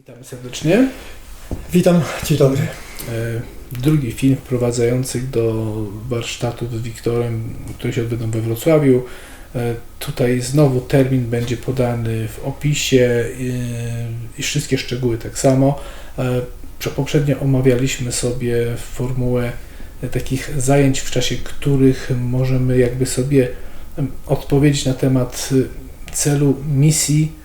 Witamy serdecznie. Witam, dzień dobry. E, Drugi film wprowadzający do warsztatów z Wiktorem, który się odbędą we Wrocławiu. E, Tutaj znowu termin będzie podany w opisie i, i wszystkie szczegóły tak samo. E, prze- Poprzednio omawialiśmy sobie formułę takich zajęć, w czasie których możemy jakby sobie odpowiedzieć na temat celu misji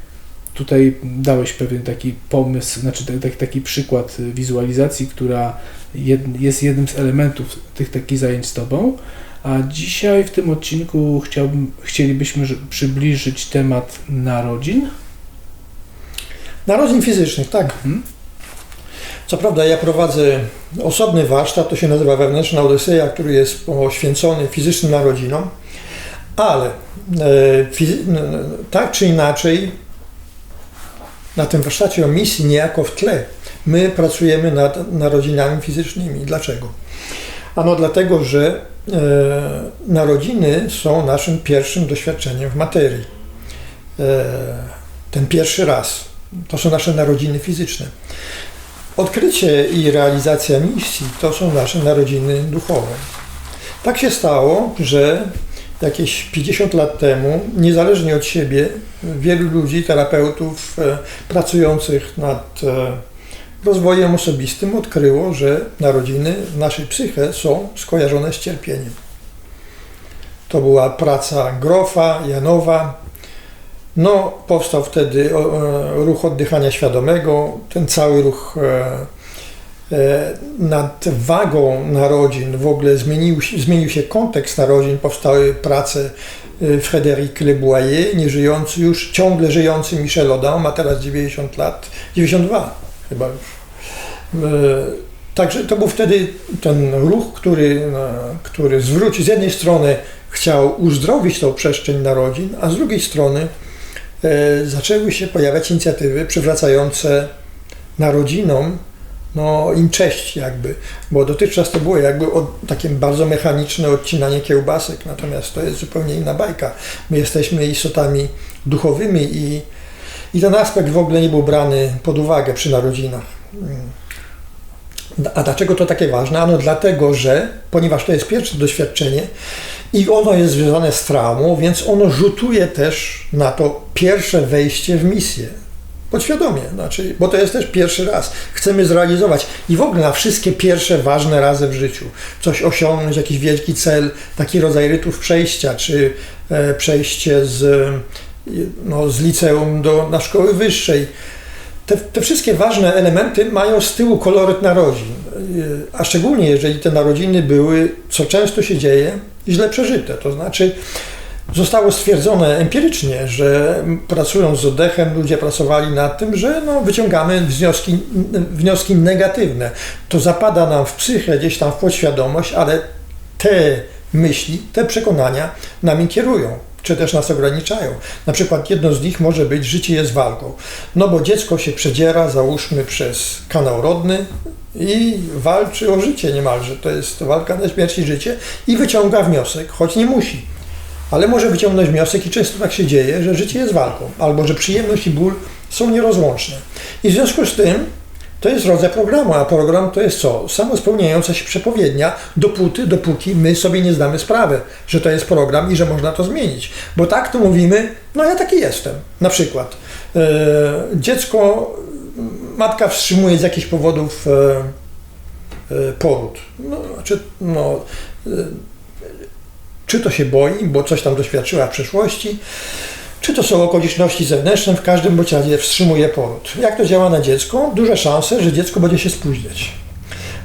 tutaj dałeś pewien taki pomysł, znaczy tak- taki, taki przykład wizualizacji, która jed, jest jednym z elementów tych takich zajęć z Tobą. A dzisiaj w tym odcinku chciałbym, chcielibyśmy przybliżyć temat narodzin. Narodzin fizycznych, tak. Mhm. Co prawda ja prowadzę osobny warsztat, to się nazywa Wewnętrzna Odyseja, który jest poświęcony fizycznym narodzinom, ale e, fizy- tak czy inaczej na tym warsztacie o misji niejako w tle my pracujemy nad narodzinami fizycznymi. Dlaczego? Ano dlatego, że e, narodziny są naszym pierwszym doświadczeniem w materii. E, ten pierwszy raz. To są nasze narodziny fizyczne. Odkrycie i realizacja misji to są nasze narodziny duchowe. Tak się stało, że jakieś 50 lat temu, niezależnie od siebie, wielu ludzi, terapeutów e, pracujących nad e, rozwojem osobistym odkryło, że narodziny w naszej psyche są skojarzone z cierpieniem. To była praca Grofa, Janowa, no, powstał wtedy e, ruch oddychania świadomego, ten cały ruch nad wagą narodzin, w ogóle zmienił, zmienił się kontekst narodzin, powstały prace e, Frédéric Le Boyer, nieżyjący już, ciągle żyjący Michel Odin, ma teraz 90 lat, 92 chyba już. E, Także to był wtedy ten ruch, który, e, który zwrócił, z jednej strony chciał uzdrowić tą przestrzeń narodzin, a z drugiej strony e, zaczęły się pojawiać inicjatywy przywracające narodzinom no, im cześć jakby, bo dotychczas to było jakby od, takie bardzo mechaniczne odcinanie kiełbasek, natomiast to jest zupełnie inna bajka. My jesteśmy istotami duchowymi i, i ten aspekt w ogóle nie był brany pod uwagę przy narodzinach. A dlaczego to takie ważne? Ano dlatego, że ponieważ to jest pierwsze doświadczenie i ono jest związane z traumą, więc ono rzutuje też na to pierwsze wejście w misję. Podświadomie, znaczy, bo to jest też pierwszy raz. Chcemy zrealizować i w ogóle na wszystkie pierwsze ważne razy w życiu. Coś osiągnąć, jakiś wielki cel, taki rodzaj rytów przejścia, czy e, przejście z, e, no, z liceum do, na szkoły wyższej. Te, te wszystkie ważne elementy mają z tyłu koloryt narodzin, Yy, a szczególnie jeżeli te narodziny były, co często się dzieje, źle przeżyte. To znaczy, zostało stwierdzone empirycznie, że pracując z oddechem, ludzie pracowali nad tym, że no, wyciągamy wnioski, wnioski negatywne. To zapada nam w psychę, gdzieś tam w podświadomość, ale te myśli, te przekonania nami kierują czy też nas ograniczają. Na przykład jedno z nich może być życie jest walką. No bo dziecko się przedziera, załóżmy, przez kanał rodny i walczy o życie niemalże. To jest walka na śmierć i życie i wyciąga wniosek, choć nie musi. Ale może wyciągnąć wniosek i często tak się dzieje, że życie jest walką, albo że przyjemność i ból są nierozłączne. I w związku z tym to jest rodzaj programu, a program to jest co? Samospełniająca się przepowiednia, dopóty, dopóki my sobie nie zdamy sprawy, że to jest program i że można to zmienić. Bo tak to mówimy, no ja taki jestem. Na przykład e, dziecko, matka wstrzymuje z jakichś powodów e, e, poród. No, czy, no, czy to się boi, bo coś tam doświadczyła w przeszłości, czy to są okoliczności zewnętrzne, w każdym bądź razie wstrzymuje poród. Jak to działa na dziecko? Duże szanse, że dziecko będzie się spóźniać.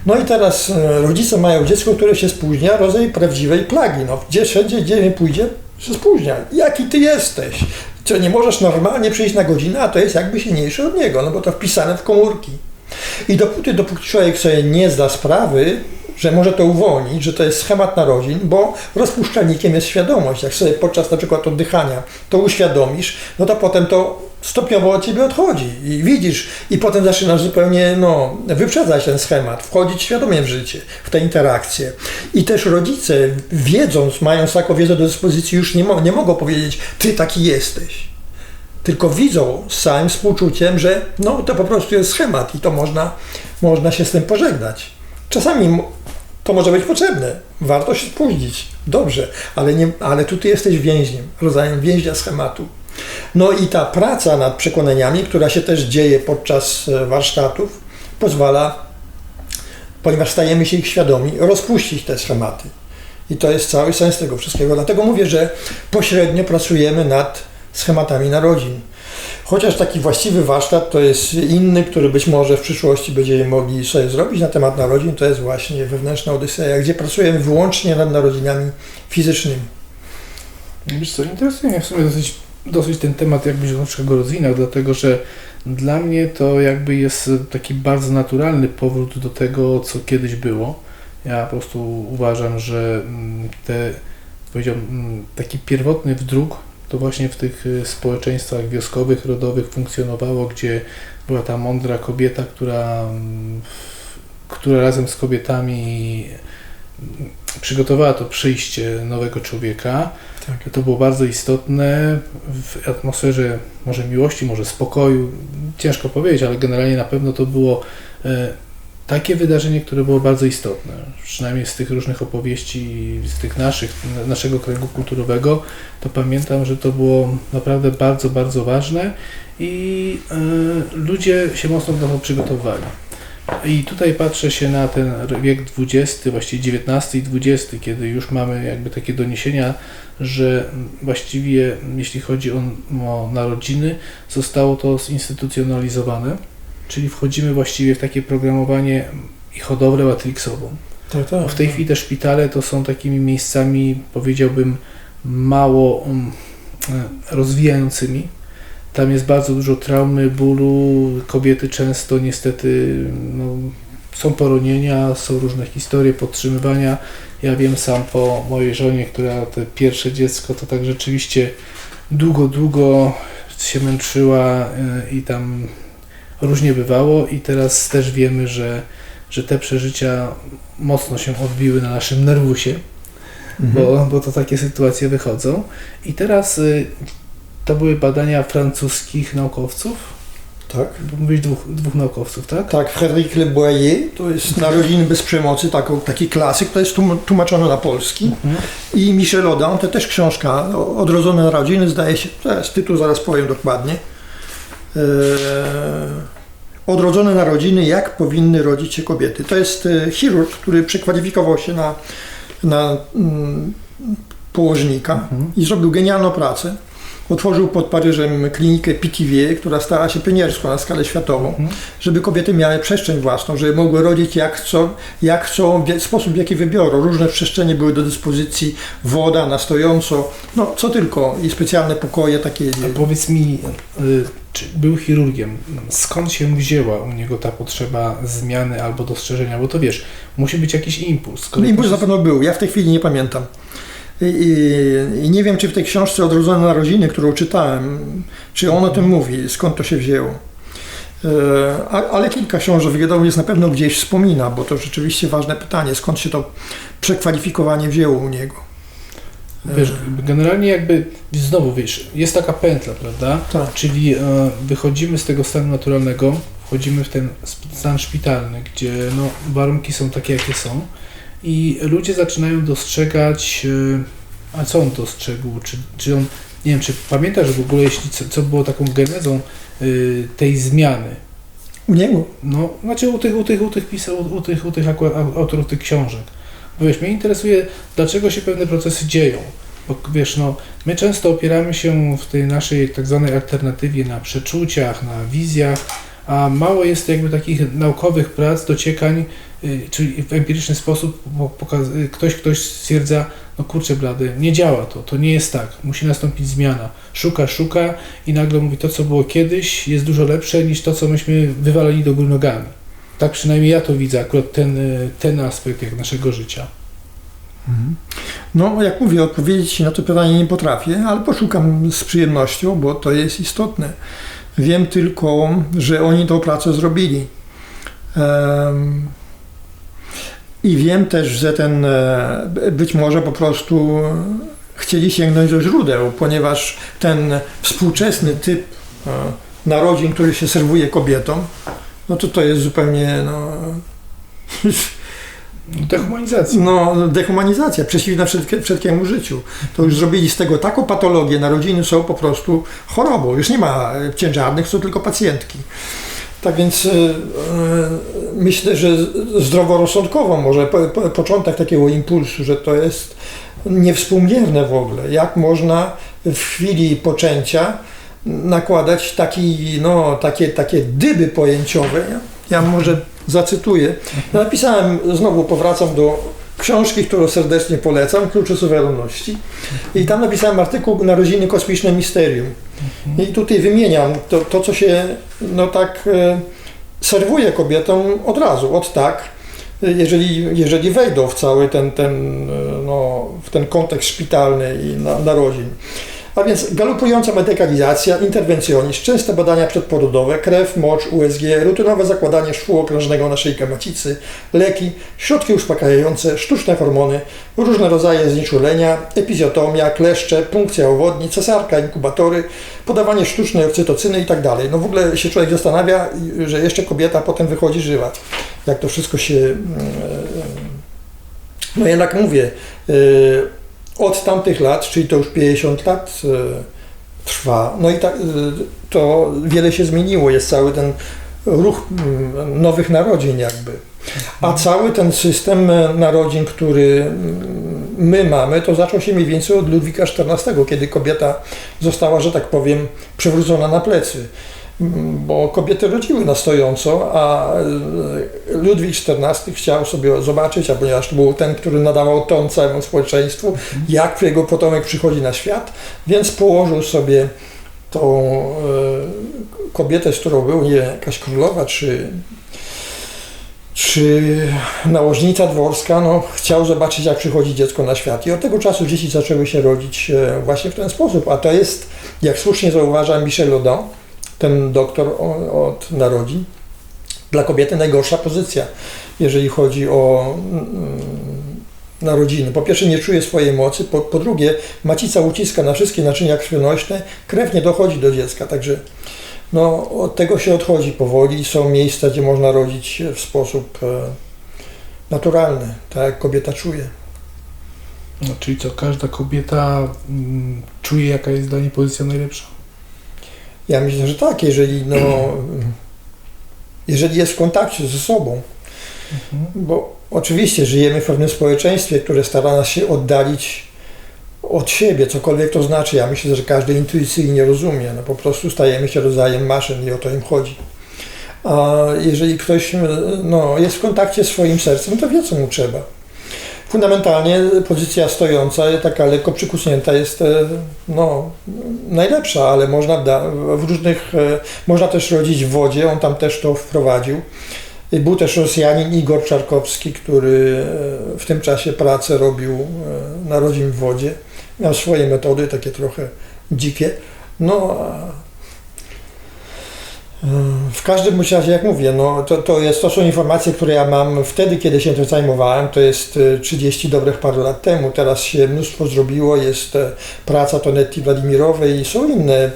No i teraz e, rodzice mają dziecko, które się spóźnia, rodzaj prawdziwej plagi. No, gdzie wszędzie, gdzie nie pójdzie, się spóźnia. Jaki ty jesteś? Co, nie możesz normalnie przyjść na godzinę, a to jest jakby silniejsze od niego, no bo to wpisane w komórki. I dopóty, dopóki człowiek sobie nie zda sprawy, że może to uwolnić, że to jest schemat narodzin, bo rozpuszczalnikiem jest świadomość. Jak sobie podczas na przykład oddychania to uświadomisz, no to potem to stopniowo od ciebie odchodzi i widzisz i potem zaczynasz zupełnie no, wyprzedzać ten schemat, wchodzić świadomie w życie, w te interakcje. I też rodzice, wiedząc, mając taką wiedzę do dyspozycji, już nie, mo- nie mogą powiedzieć, ty taki jesteś. tylko widzą z całym współczuciem, że no, to po prostu jest schemat i to można, można się z tym pożegnać. Czasami to może być potrzebne, warto się spóźnić, dobrze, ale, nie, ale tu ty jesteś więźniem, rodzajem więźnia schematu. No i ta praca nad przekonaniami, która się też dzieje podczas e, warsztatów, pozwala, ponieważ stajemy się ich świadomi, rozpuścić te schematy. I to jest cały sens tego wszystkiego. Dlatego mówię, że pośrednio pracujemy nad schematami narodzin. Chociaż taki właściwy warsztat to jest inny, który być może w przyszłości będziemy mogli sobie zrobić na temat narodzin, to jest właśnie wewnętrzna Odyseja, gdzie pracujemy wyłącznie nad narodzinami fizycznymi. Wiesz co, interesuje mnie w sumie dosyć, dosyć ten temat jakbyś troszkę go rozwinął, dlatego że dla mnie to jakby jest taki bardzo naturalny powrót do tego, co kiedyś było. Ja po prostu uważam, że mm, te, powiedziałbym, mm, taki pierwotny wdruk to właśnie w tych y, społeczeństwach wioskowych, rodowych funkcjonowało, gdzie była ta mądra kobieta, która, mm, która razem z kobietami mm, przygotowała to przyjście nowego człowieka. Tak. To było bardzo istotne w atmosferze może miłości, może spokoju, ciężko powiedzieć, ale generalnie na pewno to było e, takie wydarzenie, które było bardzo istotne. Przynajmniej z tych różnych opowieści, z tych naszych, naszego kręgu kulturowego, to pamiętam, że to było naprawdę bardzo, bardzo ważne i e, ludzie się mocno do tego przygotowywali. I tutaj patrzę się na ten wiek XX, właściwie XIX i XX, kiedy już mamy jakby takie doniesienia, że właściwie jeśli chodzi o, o narodziny, zostało to zinstytucjonalizowane, czyli wchodzimy właściwie w takie programowanie i hodowlę matrixową. Tak, tak. W tej chwili te szpitale to są takimi miejscami, powiedziałbym, mało um, e, rozwijającymi. Tam jest bardzo dużo traumy, bólu. Kobiety często niestety no, są poronienia, są różne historie podtrzymywania. Ja wiem sam po mojej żonie, która te pierwsze dziecko to tak rzeczywiście długo, długo się męczyła y, i tam różnie bywało i teraz też wiemy, że, że te przeżycia mocno się odbiły na naszym nerwusie, Mhm. bo, bo to takie sytuacje wychodzą. I teraz y, to były badania francuskich naukowców, tak. mówisz dwóch, dwóch naukowców, tak? Tak, Frédéric Le Boyer, to jest Narodziny bez przemocy, taki, taki klasyk, to jest tłum- tłumaczone na polski. Mhm. I Michel Audin, to też książka Odrodzone narodziny, zdaje się, teraz tytuł zaraz powiem dokładnie. Eee, Odrodzone narodziny, jak powinny rodzić się kobiety. To jest e, chirurg, który przekwalifikował się na, na mm, położnika Mhm. i zrobił genialną pracę. Otworzył pod Paryżem klinikę Pithiviers, która stała się pionierską na skalę światową, Mhm. żeby kobiety miały przestrzeń własną, żeby mogły rodzić jak chcą, jak chcą w sposób, w jaki wybiorą. Różne przestrzenie były do dyspozycji, woda na stojąco, no co tylko i specjalne pokoje takie. A powiedz mi, y, czy był chirurgiem, skąd się wzięła u niego ta potrzeba zmiany albo dostrzeżenia? Bo to wiesz, musi być jakiś impuls. No impuls na jest- pewno był, ja w tej chwili nie pamiętam. I, i, I nie wiem, czy w tej książce Odrodzone narodziny, którą czytałem, czy on o tym mówi, skąd to się wzięło. E, Ale kilka książek wiadomo na pewno gdzieś wspomina, bo to rzeczywiście ważne pytanie, skąd się to przekwalifikowanie wzięło u niego. Wiesz, generalnie jakby, znowu wiesz, jest taka pętla, prawda? Tak. Czyli e, wychodzimy z tego stanu naturalnego, wchodzimy w ten stan szpitalny, gdzie no, warunki są takie, jakie są i ludzie zaczynają dostrzegać, e, a co on dostrzegł, czy, czy on, nie wiem, czy pamiętasz w ogóle, jeśli co, co było taką genezą y, tej zmiany? U niego? No, znaczy u tych, u tych, u tych pisał, u tych, u tych akurat au- autorów tych książek. Wiesz, mnie interesuje, dlaczego się pewne procesy dzieją. Bo wiesz, no, my często opieramy się w tej naszej tak zwanej alternatywie na przeczuciach, na wizjach, a mało jest jakby takich naukowych prac, dociekań, y, czyli w empiryczny sposób y, ktoś, ktoś stwierdza, no kurczę blady, nie działa to, to nie jest tak, musi nastąpić zmiana. Szuka, szuka i nagle mówi, to co było kiedyś jest dużo lepsze niż to, co myśmy wywalali do góry nogami. Tak przynajmniej ja to widzę, akurat ten, y, ten aspekt jak naszego życia. No, jak mówię, odpowiedzieć na to pytanie nie potrafię, ale poszukam z przyjemnością, bo to jest istotne. Wiem tylko, że oni tą pracę zrobili. I wiem też, że ten e, być może po prostu chcieli sięgnąć do źródeł, ponieważ ten współczesny typ e, narodzin, który się serwuje kobietom, no to to jest zupełnie no, Dehumanizacja. no, dehumanizacja, przeciwna wszelkie- wszelkiemu życiu. To już zrobili z tego taką patologię, narodziny są po prostu chorobą. Już nie ma e, ciężarnych, są tylko pacjentki. Tak więc e, myślę, że zdroworozsądkowo może po, po, początek takiego impulsu, że to jest niewspółmierne w ogóle. Jak można w chwili poczęcia nakładać taki, no, takie, takie dyby pojęciowe. Ja, ja może zacytuję. Napisałem, znowu powracam do książki, którą serdecznie polecam, Klucze suwerenności. I tam napisałem artykuł Narodziny Kosmiczne Misterium. I tutaj wymieniam to, to co się no tak e, serwuje kobietom od razu, od tak, jeżeli, jeżeli wejdą w cały ten, ten, e, no, w ten kontekst szpitalny i na, narodzin. A więc galopująca medykalizacja, interwencjonizm, częste badania przedporodowe, krew, mocz, USG, rutynowe zakładanie szwu okrężnego na szyjkę macicy, leki, środki uspokajające, sztuczne hormony, różne rodzaje znieczulenia, epizjotomia, kleszcze, punkcja owodni, cesarka, inkubatory, podawanie sztucznej okcytocyny i tak. No w ogóle się człowiek zastanawia, że jeszcze kobieta potem wychodzi żywa. Jak to wszystko się... mm, e, No jednak mówię, e, od tamtych lat, czyli to już 50 lat e, trwa, no i tak, e, to wiele się zmieniło, jest cały ten ruch mm, nowych narodzin jakby. A cały ten system e, narodzin, który mm, my mamy, to zaczął się mniej więcej od Ludwika XIV, kiedy kobieta została, że tak powiem, przewrócona na plecy. Bo kobiety rodziły na stojąco, a e, Ludwik XIV chciał sobie zobaczyć, a ponieważ to był ten, który nadawał ton całemu społeczeństwu, jak jego potomek przychodzi na świat, więc położył sobie tą e, kobietę, z którą był, nie jakaś królowa, czy, czy nałożnica dworska, no, chciał zobaczyć, jak przychodzi dziecko na świat. I od tego czasu dzieci zaczęły się rodzić e, właśnie w ten sposób. A to jest, jak słusznie zauważa Michel Lodin, ten doktor od narodzin, dla kobiety najgorsza pozycja, jeżeli chodzi o mm, narodziny. Po pierwsze nie czuje swojej mocy, po, po drugie macica uciska na wszystkie naczynia krwionośne, krew nie dochodzi do dziecka, także no, od tego się odchodzi powoli. Są miejsca, gdzie można rodzić w sposób e, naturalny, tak jak kobieta czuje. No, czyli co, każda kobieta mm, czuje, jaka jest dla niej pozycja najlepsza? Ja myślę, że tak, jeżeli, no, jeżeli jest w kontakcie ze sobą. Mhm. Bo oczywiście żyjemy w pewnym społeczeństwie, które stara nas się oddalić od siebie, cokolwiek to znaczy. Ja myślę, że każdy intuicyjnie rozumie. No po prostu stajemy się rodzajem maszyn i o to im chodzi. A jeżeli ktoś no, jest w kontakcie z swoim sercem, to wie, co mu trzeba. Fundamentalnie pozycja stojąca, taka lekko przykusnięta jest e, no, najlepsza, ale można w różnych, e, można też rodzić w wodzie, on tam też to wprowadził. Był też Rosjanin Igor Czarkowski, który e, w tym czasie pracę robił na rodzin w wodzie. Miał swoje metody, takie trochę dzikie. No, w każdym razie, jak mówię, no, to, to, jest, to są informacje, które ja mam wtedy, kiedy się tym zajmowałem, to jest e, 30 dobrych paru lat temu. Teraz się mnóstwo zrobiło, jest e, praca Tonetti Wladimirowej i są inne, e,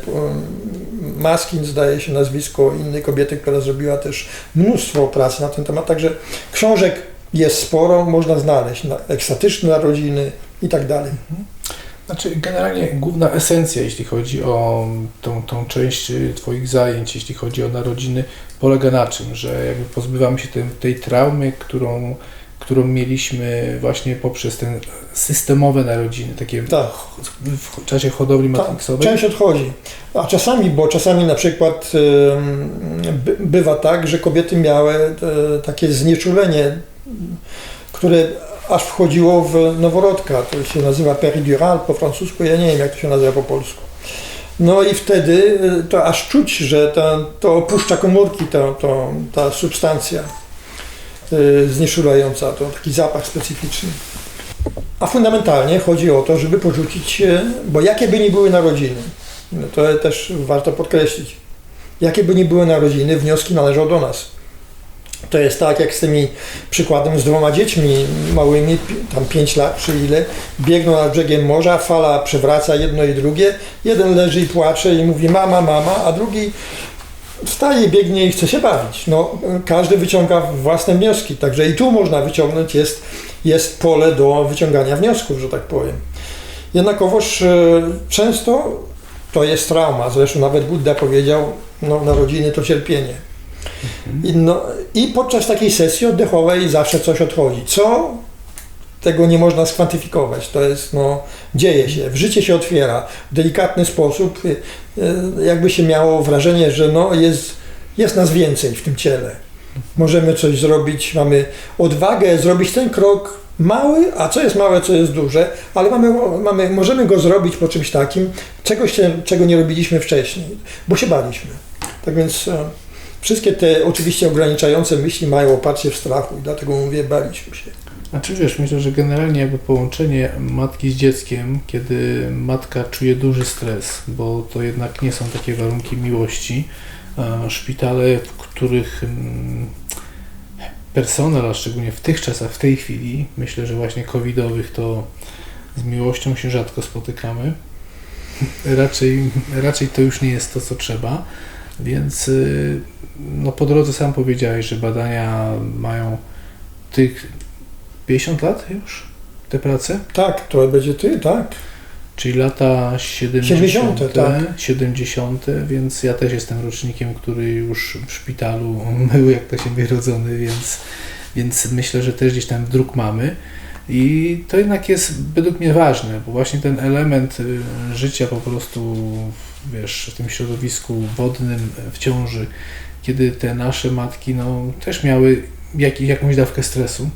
Maskin zdaje się nazwisko, innej kobiety, która zrobiła też mnóstwo pracy na ten temat, także książek jest sporo, można znaleźć, na, ekstatyczne narodziny i tak dalej. Znaczy, generalnie główna esencja, jeśli chodzi o tą, tą część Twoich zajęć, jeśli chodzi o narodziny, polega na czym? Że jakby pozbywamy się tej, tej traumy, którą, którą mieliśmy właśnie poprzez te systemowe narodziny, takie w, Tak. w czasie hodowli Tak, matrixowej. część odchodzi. A czasami, bo czasami na przykład by, bywa tak, że kobiety miały e, takie znieczulenie, które aż wchodziło w noworodka. To się nazywa peridural po francusku, ja nie wiem jak to się nazywa po polsku. No i wtedy e, to aż czuć, że ta, to opuszcza komórki to, to, ta substancja znieczulająca, to taki zapach specyficzny. A fundamentalnie chodzi o to, żeby porzucić, e, bo jakie by nie były narodziny, no to też warto podkreślić, jakie by nie były narodziny, wnioski należą do nas. To jest tak jak z tymi przykładem z dwoma dziećmi małymi, tam 5 lat czy ile, biegną nad brzegiem morza, fala przewraca jedno i drugie. Jeden leży i płacze i mówi mama, mama, a drugi wstaje, biegnie i chce się bawić. No, każdy wyciąga własne wnioski, także i tu można wyciągnąć, jest, jest pole do wyciągania wniosków, że tak powiem. Jednakowoż e, często to jest trauma, zresztą nawet Buddha powiedział, no, narodziny to cierpienie. No, I podczas takiej sesji oddechowej zawsze coś odchodzi. Co? Tego nie można skwantyfikować. To jest, no, dzieje się, w życie się otwiera w delikatny sposób, y, y, jakby się miało wrażenie, że no, jest, jest nas więcej w tym ciele. Możemy coś zrobić, mamy odwagę zrobić ten krok mały, a co jest małe, co jest duże, ale mamy, mamy, możemy go zrobić po czymś takim, czegoś, czego nie robiliśmy wcześniej, bo się baliśmy. Tak więc e, wszystkie te oczywiście ograniczające myśli mają oparcie w strachu i dlatego mówię, baliśmy się. Znaczy wiesz, myślę, że generalnie jakby połączenie matki z dzieckiem, kiedy matka czuje duży stres, bo to jednak nie są takie warunki miłości, e, szpitale, w których mm, personel, a szczególnie w tych czasach, w tej chwili, myślę, że właśnie covidowych, to z miłością się rzadko spotykamy. raczej, raczej to już nie jest to, co trzeba, więc y, no po drodze sam powiedziałeś, że badania mają tych 50 lat już te prace? Tak, to będzie ty, tak. Czyli lata 70. 70, tak. 70, więc ja też jestem rocznikiem, który już w szpitalu był, jak to się rodzony, więc, więc myślę, że też gdzieś tam druk mamy. I to jednak jest według mnie ważne, bo właśnie ten element y, życia po prostu, wiesz, w tym środowisku wodnym, w ciąży, kiedy te nasze matki no, też miały jak, jakąś dawkę stresu.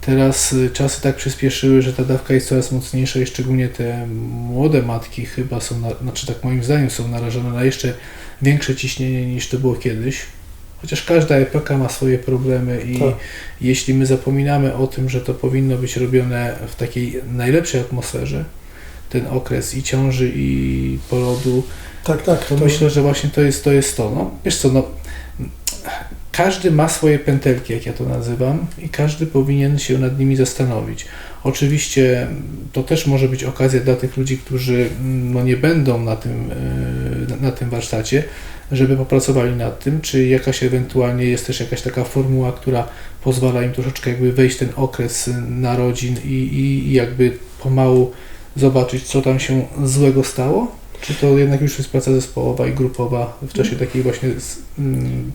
Teraz y, czasy tak przyspieszyły, że ta dawka jest coraz mocniejsza i szczególnie te młode matki chyba są, na, znaczy tak moim zdaniem są narażone na jeszcze większe ciśnienie niż to było kiedyś. Chociaż każda epoka ma swoje problemy i Tak. jeśli my zapominamy o tym, że to powinno być robione w takiej najlepszej atmosferze, ten okres i ciąży i porodu, Tak, tak. to myślę, że właśnie to jest to. Jest to. No, wiesz co, no, każdy ma swoje pętelki, jak ja to nazywam, i każdy powinien się nad nimi zastanowić. Oczywiście to też może być okazja dla tych ludzi, którzy mm, no, nie będą na tym, e, na tym warsztacie, żeby popracowali nad tym, czy jakaś ewentualnie jest też jakaś taka formuła, która pozwala im troszeczkę jakby wejść w ten okres narodzin i, i, i jakby pomału zobaczyć, co tam się złego stało? Czy to jednak już jest praca zespołowa i grupowa w czasie takiej właśnie mm,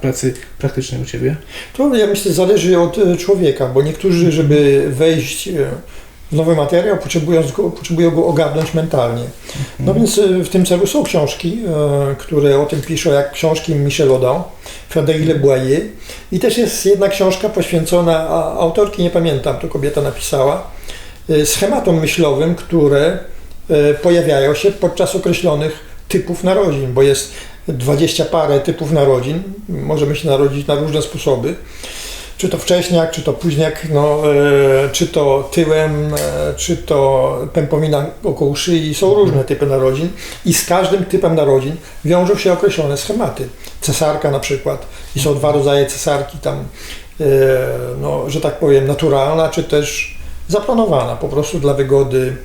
pracy praktycznej u Ciebie? To ja myślę zależy od e, człowieka, bo niektórzy, żeby wejść e, nowy materiał, potrzebują go, potrzebują go ogarnąć mentalnie. No więc e, w tym celu są książki, e, które o tym piszą, jak książki Michel Audin, Frédéric Boyer. I też jest jedna książka poświęcona, autorki nie pamiętam, to kobieta napisała, e, schematom myślowym, które pojawiają się podczas określonych typów narodzin, bo jest dwadzieścia parę typów narodzin, możemy się narodzić na różne sposoby, czy to wcześniak, czy to późniak, no, e, czy to tyłem, e, czy to pępowina około szyi, są różne typy narodzin i z każdym typem narodzin wiążą się określone schematy. Cesarka na przykład i są dwa rodzaje cesarki tam, e, no, że tak powiem, naturalna, czy też zaplanowana po prostu dla wygody,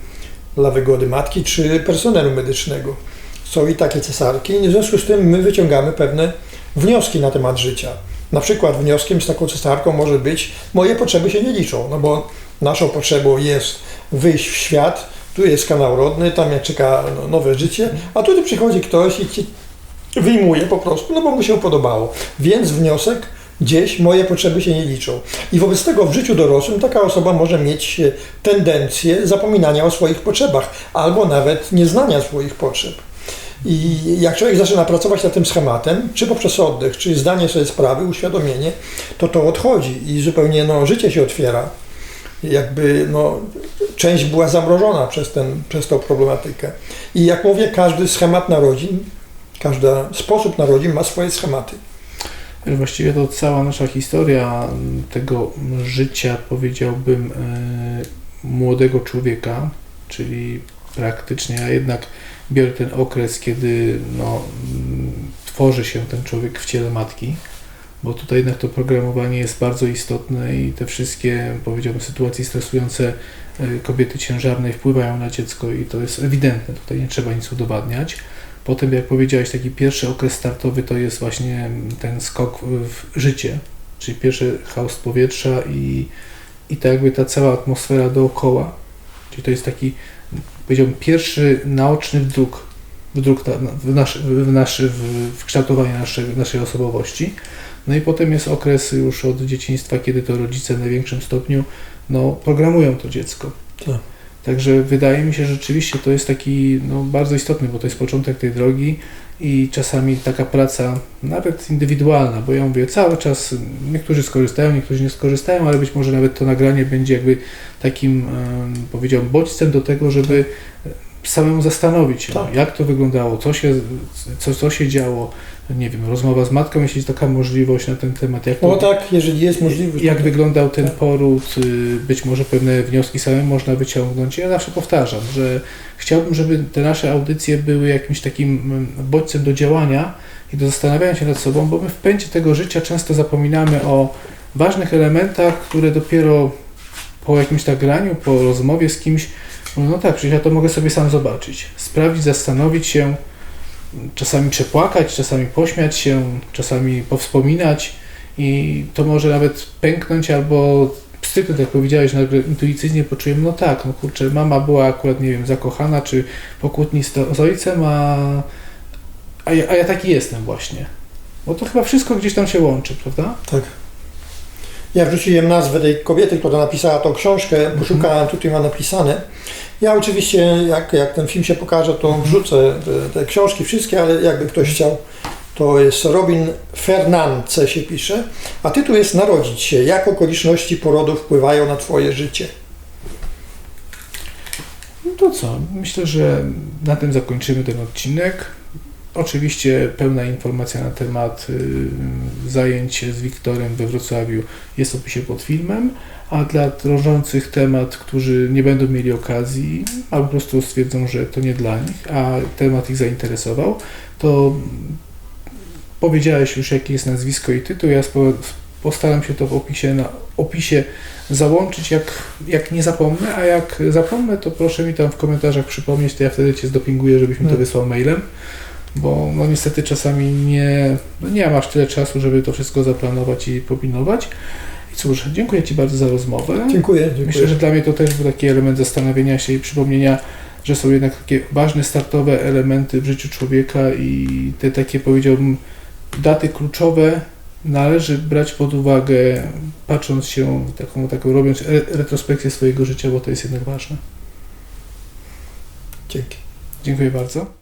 dla wygody matki, czy personelu medycznego. Są i takie cesarki i w związku z tym my wyciągamy pewne wnioski na temat życia. Na przykład wnioskiem z taką cesarką może być, moje potrzeby się nie liczą, no bo naszą potrzebą jest wyjść w świat, tu jest kanał rodny, tam jak czeka no, nowe życie, a tutaj przychodzi ktoś i ci wyjmuje po prostu, no bo mu się podobało. Więc wniosek gdzieś moje potrzeby się nie liczą. I wobec tego w życiu dorosłym taka osoba może mieć e, tendencję zapominania o swoich potrzebach, albo nawet nieznania swoich potrzeb. I jak człowiek zaczyna pracować nad tym schematem, czy poprzez oddech, czy zdanie sobie sprawy, uświadomienie, to to odchodzi i zupełnie no, życie się otwiera. Jakby no, część była zamrożona przez, ten, przez tą problematykę. I jak mówię, każdy schemat narodzin, każdy sposób narodzin ma swoje schematy. Właściwie to cała nasza historia tego życia, powiedziałbym, e, młodego człowieka, czyli praktycznie, ja jednak biorę ten okres, kiedy no, tworzy się ten człowiek w ciele matki, bo tutaj jednak to programowanie jest bardzo istotne i te wszystkie, powiedziałbym, sytuacje stresujące y, kobiety ciężarnej wpływają na dziecko i to jest ewidentne, tutaj nie trzeba nic udowadniać. Potem, jak powiedziałeś, taki pierwszy okres startowy to jest właśnie ten skok w życie, czyli pierwszy chaos powietrza i, i tak jakby ta cała atmosfera dookoła. Czyli to jest taki, powiedziałbym, pierwszy naoczny wdruk, wdruk w, nasz, w, naszy, w, w kształtowanie naszej, naszej osobowości. No i potem jest okres już od dzieciństwa, kiedy to rodzice w największym stopniu no, programują to dziecko. Tak. Także wydaje mi się, że rzeczywiście to jest taki no, bardzo istotny, bo to jest początek tej drogi i czasami taka praca, nawet indywidualna, bo ja mówię cały czas, niektórzy skorzystają, niektórzy nie skorzystają, ale być może nawet to nagranie będzie jakby takim, powiedziałbym, bodźcem do tego, żeby samemu zastanowić się, Tak. jak to wyglądało, co się, co, co się działo, nie wiem, rozmowa z matką, jeśli jest taka możliwość na ten temat, jak to, No tak, jeżeli jest możliwość. jak to- wyglądał ten Tak. poród, y, być może pewne wnioski same można wyciągnąć. Ja zawsze powtarzam, że chciałbym, żeby te nasze audycje były jakimś takim mm, bodźcem do działania i do zastanawiania się nad sobą, bo my w pędzie tego życia często zapominamy o ważnych elementach, które dopiero po jakimś nagraniu, po rozmowie z kimś, mówię, no tak, przecież ja to mogę sobie sam zobaczyć, sprawdzić, zastanowić się, czasami przepłakać, czasami pośmiać się, czasami powspominać i to może nawet pęknąć albo pstryknąć, jak powiedziałeś, nagle intuicyjnie poczujemy, no tak, no kurczę, mama była akurat, nie wiem, zakochana, czy po kłótni z, z ojcem, a, a, ja, a ja taki jestem właśnie. Bo to chyba wszystko gdzieś tam się łączy, prawda? Tak. Ja wrzuciłem nazwę tej kobiety, która napisała tą książkę, bo szukałem, tutaj ma napisane. Ja oczywiście, jak, jak ten film się pokaże, to wrzucę te, te książki wszystkie, ale jakby ktoś chciał, to jest Robin Fernandce się pisze, a tytuł jest Narodzić się. Jak okoliczności porodu wpływają na Twoje życie? No to co? Myślę, że na tym zakończymy ten odcinek. Oczywiście pełna informacja na temat y, zajęć z Wiktorem we Wrocławiu jest w opisie pod filmem, a dla drążących temat, którzy nie będą mieli okazji, albo po prostu stwierdzą, że to nie dla nich, a temat ich zainteresował, to powiedziałeś już, jakie jest nazwisko i tytuł. Ja postaram się to w opisie, na opisie załączyć, jak, jak nie zapomnę, a jak zapomnę, to proszę mi tam w komentarzach przypomnieć, to ja wtedy Cię zdopinguję, żebyś mi to Hmm. wysłał mailem, bo no niestety czasami nie, no nie masz tyle czasu, żeby to wszystko zaplanować i popinować. I cóż, dziękuję Ci bardzo za rozmowę. Dziękuję. dziękuję. Myślę, że dla mnie to też był taki element zastanowienia się i przypomnienia, że są jednak takie ważne startowe elementy w życiu człowieka i te takie powiedziałbym daty kluczowe należy brać pod uwagę, patrząc się, taką, taką robiąc re- retrospekcję swojego życia, bo to jest jednak ważne. Dzięki. Dziękuję bardzo.